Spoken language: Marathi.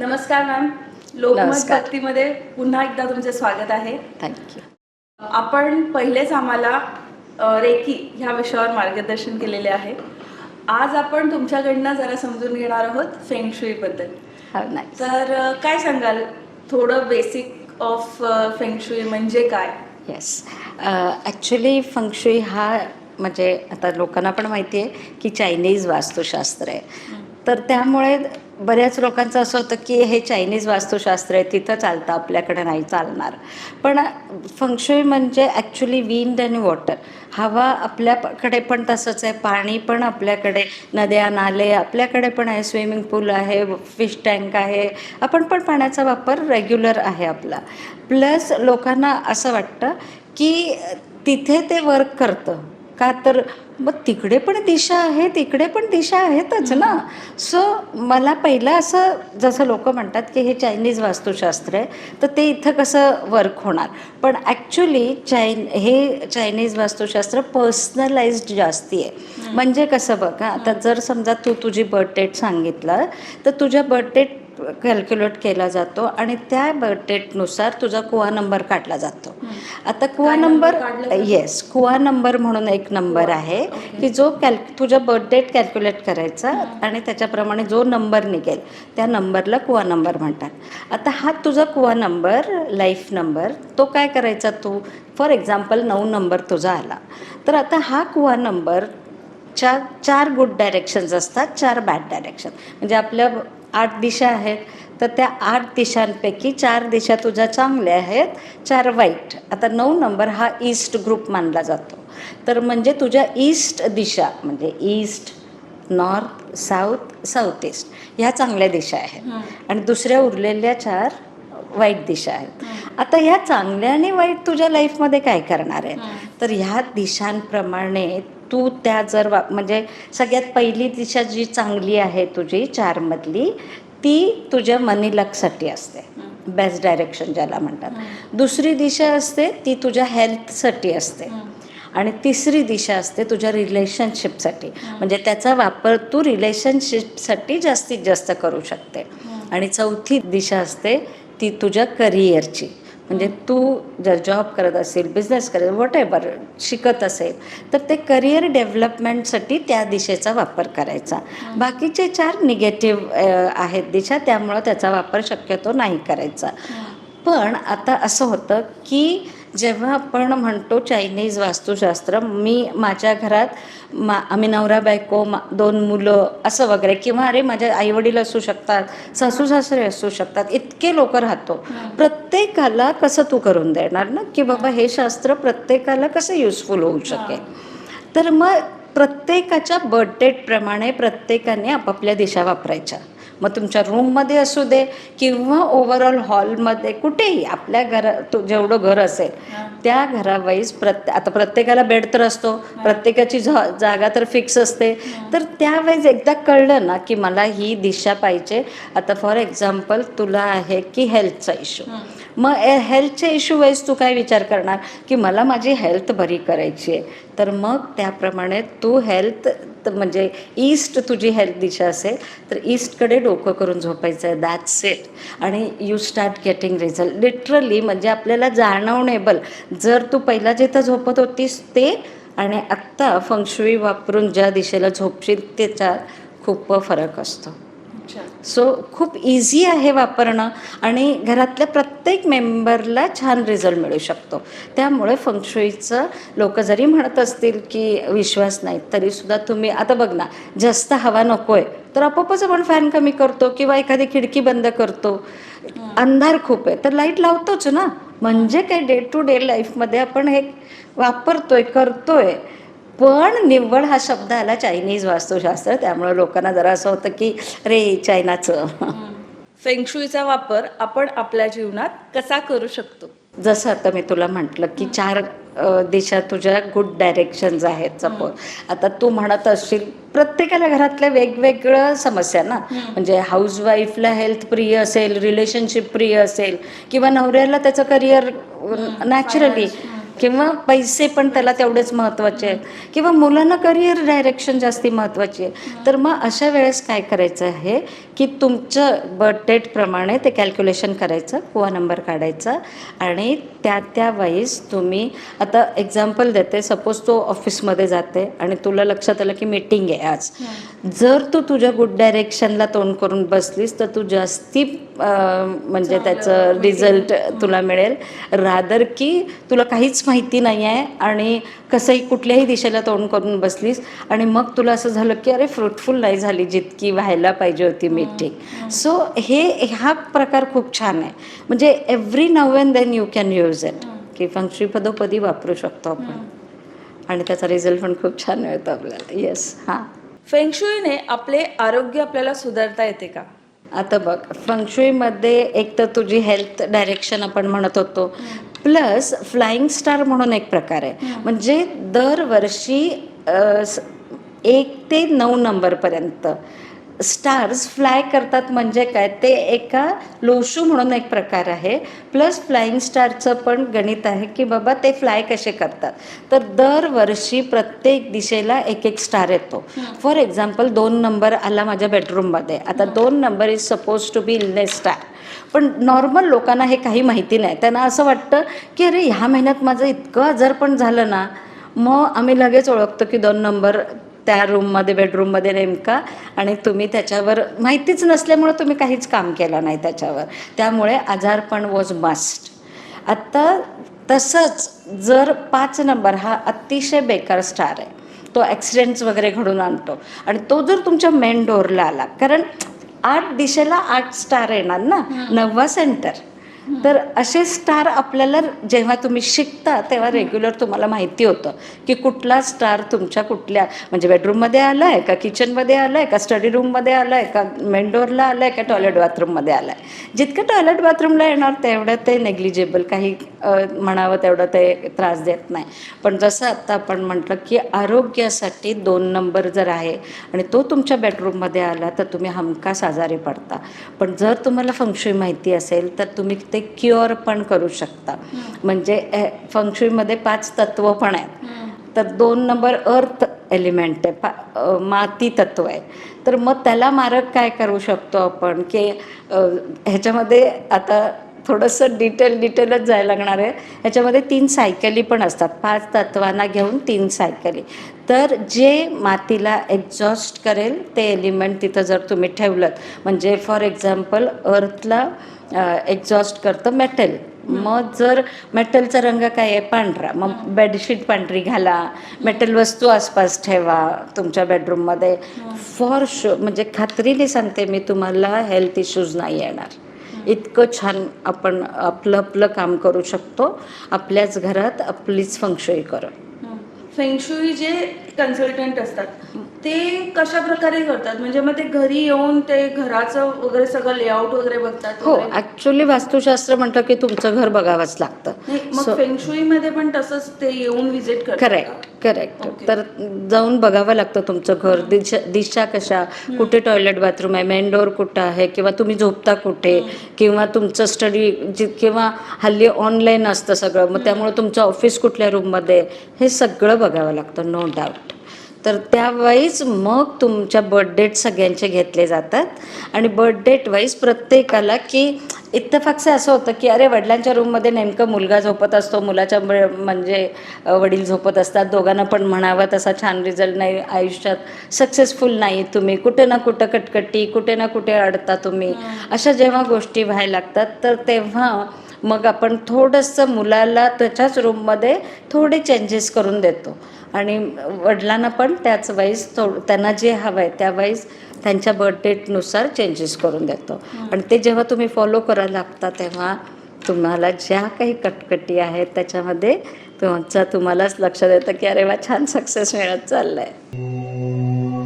नमस्कार मॅम. लोकमत. भक्तीमध्ये पुन्हा एकदा तुमचे स्वागत आहे. थँक्यू आपण पहिलेच आम्हाला रेकी ह्या विषयावर मार्गदर्शन केलेले आहे. आज आपण तुमच्याकडनं जरा समजून घेणार आहोत फेंगशुईबद्दल हा तर काय सांगाल? थोडं बेसिक ऑफ फेंगशुई म्हणजे काय? येस ॲक्च्युली फंक्शुई हा म्हणजे आता लोकांना पण माहिती आहे की चायनीज वास्तुशास्त्र आहे. तर त्यामुळे बऱ्याच लोकांचं असं होतं की हे चायनीज वास्तुशास्त्र आहे तिथं चालतं आपल्याकडे नाही चालणार. पण फंक्शुई म्हणजे ॲक्च्युली विंड आणि वॉटर हवा आपल्याकडे पण तसंच आहे पाणी पण आपल्याकडे नद्या नाले आपल्याकडे पण आहे स्विमिंग पूल आहे फिश टँक आहे. आपण पण पाण्याचा वापर रेग्युलर आहे आपला. प्लस लोकांना असं वाटतं की तिथे ते वर्क करतं. का तर मग तिकडे पण दिशा आहे तिकडे पण दिशा आहेतच ना. सो मला पहिलं असं जसं लोक म्हणतात की हे चायनीज वास्तुशास्त्र आहे तर ते इथं कसं वर्क होणार? पण ॲक्च्युली चायन हे चायनीज वास्तुशास्त्र पर्सनलाइज्ड जास्ती आहे. म्हणजे कसं बघ आता जर समजा तू तुझी बर्थ डेट सांगितलं तर तुझ्या बर्थ डेट कॅल्क्युलेट केला जातो आणि त्या डेटनुसार तुझा कुवा नंबर काढला जातो. आता कुवा नंबर? येस कुवा नंबर म्हणून एक नंबर आहे की जो कॅल् तुझा बर्थ डेट कॅल्क्युलेट करायचा आणि त्याच्याप्रमाणे जो नंबर निघेल त्या नंबरला कुवा नंबर म्हणतात. आता हा तुझा कुवा नंबर लाईफ नंबर तो काय करायचा तू? फॉर एक्झाम्पल नऊ नंबर तुझा आला. तर आता हा कुवा नंबर चार चार गुड डायरेक्शन्स असतात चार बॅड डायरेक्शन म्हणजे आपल्या आठ दिशा आहेत. तर त्या आठ दिशांपैकी चार दिशा तुझ्या चांगल्या आहेत. चार वाईट. आता नऊ नंबर हा ईस्ट ग्रुप मानला जातो. तर म्हणजे तुझ्या ईस्ट दिशा म्हणजे east north south south east ह्या चांगल्या दिशा आहेत. आणि दुसऱ्या उरलेल्या चार वाईट दिशा आहेत. आता ह्या चांगल्या आणि वाईट तुझ्या लाईफमध्ये काय करणार आहेत? तर ह्या दिशांप्रमाणे तू त्या जर वा म्हणजे सगळ्यात पहिली दिशा जी चांगली आहे तुझी चारमधली ती तुझ्या मनी लकसाठी असते. बेस्ट डायरेक्शन ज्याला म्हणतात. दुसरी दिशा असते ती तुझ्या हेल्थसाठी असते. आणि तिसरी दिशा असते तुझ्या रिलेशनशिपसाठी म्हणजे त्याचा वापर तू रिलेशनशिपसाठी जास्तीत जास्त करू शकते. आणि चौथी दिशा असते ती तुझ्या करिअरची म्हणजे तू जर जॉब करत असेल बिझनेस करत वॉट एव्हर शिकत असेल तर ते करिअर डेव्हलपमेंटसाठी त्या दिशेचा वापर करायचा. बाकीचे चार निगेटिव्ह आहेत दिशा त्यामुळं त्याचा वापर शक्यतो नाही करायचा. पण आता असं होतं की जेव्हा आपण म्हणतो चायनीज वास्तुशास्त्र मी माझ्या घरात मा आम्ही नवरा बायको मा दोन मुलं असं वगैरे किंवा अरे माझे आईवडील असू शकतात सासू सासरे असू शकतात इतके लोक राहतो. प्रत्येकाला कसं तू करून देणार ना? की बाबा हे शास्त्र प्रत्येकाला कसं युजफुल होऊ शकेल? तर मग प्रत्येकाच्या बर्थ डेटप्रमाणे प्रत्येकाने आपापल्या दिशा वापरायच्या. मग तुमच्या रूममध्ये असू दे किंवा ओव्हरऑल हॉलमध्ये कुठेही आपल्या घरा तो जेवढं घर असेल त्या घरावाईज प्रत्ये आता प्रत्येकाला बेड तर असतो प्रत्येकाची झा जागा तर फिक्स असते. तर त्यावेळेस एकदा कळलं ना की मला ही दिशा पाहिजे. आता फॉर एक्झाम्पल तुला आहे की हेल्थचा इश्यू मग हेल्थच्या इश्यू वाईज तू काय विचार करणार? की मला माझी हेल्थ बरी करायची आहे. तर मग त्याप्रमाणे तू हेल्थ म्हणजे ईस्ट तुझी हेल्थ दिशा असेल तर ईस्टकडे डोकं करून झोपायचं आहे दॅट्स इट आणि you start getting result literally म्हणजे आपल्याला जाणवणेबल. जर तू पहिला जिथं झोपत होतीस ते आणि आत्ता फंगशुई वापरून ज्या दिशेला झोपशील त्याच्यात खूप फरक असतो. सो खूप इझी आहे वापरणं. आणि घरातल्या प्रत्येक मेंबरला छान रिझल्ट मिळू शकतो. त्यामुळे फंक्शुईचं लोक जरी म्हणत असतील की विश्वास नाही तरीसुद्धा तुम्ही आता बघ ना जास्त हवा नको आहे तर आपोआपच आपण फॅन कमी करतो किंवा एखादी खिडकी बंद करतो. अंधार खूप आहे. तर लाइट लावतोच ना. म्हणजे काय डे टू डे लाईफमध्ये आपण हे वापरतोय करतोय. पण निव्वळ हा शब्द आला चायनीज वास्तुशास्त्र. त्यामुळे लोकांना जरा असं होतं की रे चायनाचं फेंगशुईचा वापर आपण आपल्या जीवनात कसा करू शकतो? जसं आता मी तुला म्हटलं की चार दिशा तुझ्या गुड डायरेक्शन्स आहेत सपोज आता तू म्हणत असशील प्रत्येकाला घरातल्या वेगवेगळ्या समस्या ना. म्हणजे हाऊसवाईफला हेल्थ प्रिय असेल रिलेशनशिप प्रिय असेल किंवा नवऱ्याला त्याचं करिअर नॅचरली किंवा पैसे पण त्याला तेवढेच महत्त्वाचे आहेत. किंवा मुलांना करिअर डायरेक्शन जास्ती महत्त्वाची आहे. तर मग अशा वेळेस काय करायचं आहे? की तुमचं बर्थ डेटप्रमाणे ते कॅल्क्युलेशन करायचं कुवा नंबर काढायचा आणि त्या त्या वाईज तुम्ही आता एक्झाम्पल देते. सपोज तो ऑफिसमध्ये जाते आणि तुला लक्षात आलं की मीटिंग आहे आज. जर तू तुझ्या गुड डायरेक्शनला तोंड करून बसलीस तर तू जास्ती म्हणजे त्याचं रिझल्ट तुला मिळेल. रादर की तुला काहीच माहिती नाही आहे आणि कसंही कुठल्याही दिशेला तोंड करून बसलीस आणि मग तुला असं झालं की अरे फ्रुटफुल नाही झाली जितकी व्हायला पाहिजे होती मीटिंग सो हे हा प्रकार खूप छान आहे. म्हणजे every now and then you can use it की फंक्शनी पदोपदी वापरू शकतो आपण. आणि त्याचा रिझल्ट पण खूप छान मिळतो आपल्याला. येस हां. फेंगशुईने आपले आरोग्य आपल्याला सुधारता येते का? आता बघ फंक्शुईमध्ये एक तर तुझी हेल्थ डायरेक्शन आपण म्हणत होतो. प्लस फ्लाइंग स्टार म्हणून एक प्रकार आहे. म्हणजे दरवर्षी एक ते नऊ नंबरपर्यंत. स्टार्स फ्लाय करतात म्हणजे काय? ते एका लोशू म्हणून एक प्रकार आहे. प्लस फ्लाइंग स्टारचं पण गणित आहे की बाबा ते फ्लाय कसे करतात. तर दरवर्षी प्रत्येक दिशेला एक एक स्टार येतो फॉर एक्झाम्पल दोन नंबर आला माझ्या बेडरूममध्ये आता दोन number is suppose to be illness star पण नॉर्मल लोकांना हे काही माहिती नाही. त्यांना असं वाटतं की अरे ह्या महिन्यात माझं इतकं आजारपण झालं ना मग आम्ही लगेच ओळखतो की दोन नंबर त्या रूममध्ये बेडरूममध्ये नेमका आणि तुम्ही त्याच्यावर माहितीच नसल्यामुळं तुम्ही काहीच काम केलं नाही त्याच्यावर. त्यामुळे आजारपण वॉज मस्ट आत्ता तसंच जर पाच नंबर हा अतिशय बेकार स्टार आहे. तो ॲक्सिडेंट्स वगैरे घडून आणतो. आणि तो जर तुमच्या मेन डोअरला आला. कारण आठ दिशेला आठ स्टार येणार ना. नववा सेंटर तर असे स्टार आपल्याला जेव्हा तुम्ही शिकता तेव्हा रेग्युलर तुम्हाला माहिती होतं की कुठला स्टार तुमच्या कुठल्या म्हणजे बेडरूममध्ये आला आहे का किचनमध्ये आला आहे का स्टडी रूममध्ये आला आहे का मेन डोअरला आला आहे का टॉयलेट बाथरूममध्ये आला आहे जितकं टॉयलेट बाथरूमला येणार तेवढं ते नेग्लिजेबल काही म्हणावं तेवढं ते त्रास देत नाही. पण जसं आत्ता आपण म्हटलं की आरोग्यासाठी दोन नंबर जर आहे आणि तो तुमच्या बेडरूममध्ये आला तर तुम्ही हमखास आजारी पडता. पण जर तुम्हाला फंक्शुई माहिती असेल तर तुम्ही ते क्युअर पण करू शकता. म्हणजे फंक्शुईमध्ये पाच तत्व पण आहेत. तर दोन नंबर अर्थ एलिमेंट आहे. पा माती तत्व आहे. तर मग त्याला मारक काय करू शकतो आपण? की ह्याच्यामध्ये आता थोडंसं डिटेल डिटेलच जायला लागणार आहे. ह्याच्यामध्ये तीन सायकली पण असतात. पाच तत्वांना घेऊन तीन सायकली. तर जे मातीला एक्झॉस्ट करेल ते एलिमेंट तिथं जर तुम्ही ठेवलं म्हणजे फॉर एक्झाम्पल अर्थला एक्झॉस्ट करतं मेटल मग जर मेटलचा रंग काय आहे? पांढरा. मग बेडशीट पांढरी घाला. मेटल वस्तू आसपास ठेवा तुमच्या बेडरूममध्ये फॉर शो म्हणजे खात्रीने सांगते मी तुम्हाला हेल्थ इश्यूज नाही येणार. इतकं छान आपण आपलं आपलं काम करू शकतो. आपल्याच घरात आपलीच फंक्शोई करू. फेंगशुई जे कन्सल्टंट असतात ते कशा प्रकारे करतात म्हणजे मग ते घरी येऊन ते घराचं वगैरे सगळं लेआउट वगैरे बघतात हो वगैरे? ॲक्च्युली वास्तुशास्त्र म्हटलं की तुमचं घर बघावंच लागतं. मग फेंगशुई मध्ये पण तसंच ते येऊन विजिट करतात करेक्ट करेक्ट. तर जाऊन बघावं लागतं तुमचं घर. दिशा दिशा कशा? कुठे टॉयलेट बाथरूम आहे? मेन डोअर कुठं आहे? किंवा तुम्ही झोपता कुठे? किंवा तुमचं स्टडी किंवा हल्ली ऑनलाईन असतं सगळं. मग त्यामुळे तुमचं ऑफिस कुठल्या रूममध्ये हे सगळं बघावं लागतं नो डाऊट तर त्यावेळीच मग तुमच्या बर्थ डेट सगळ्यांचे घेतले जातात. आणि बर्थ डेट वाईज प्रत्येकाला की इत्तफाकसे असं होतं की अरे वडिलांच्या रूममध्ये नेमकं मुलगा झोपत असतो मुलाच्या म्हणजे वडील झोपत असतात दोघांना पण म्हणावा तसा छान रिझल्ट नाही आयुष्यात सक्सेसफुल नाही तुम्ही कुठे ना कुठं कटकटी कुठे ना कुठे अडता तुम्ही. अशा जेव्हा गोष्टी व्हायला लागतात तर तेव्हा मग आपण थोडंसं मुलाला त्याच्याच रूममध्ये थोडे चेंजेस करून देतो. आणि वडिलांना पण त्याच वाईज थोड त्यांना जे हवं आहे त्या वाईज त्यांच्या बर्थ डेटनुसार चेंजेस करून देतो. आणि ते जेव्हा तुम्ही फॉलो करायला लागता तेव्हा तुम्हाला ज्या काही कटकटी आहेत त्याच्यामध्ये तुमचा तुम्हालाच लक्षात येतं की अरे वा छान सक्सेस मिळत चाललं आहे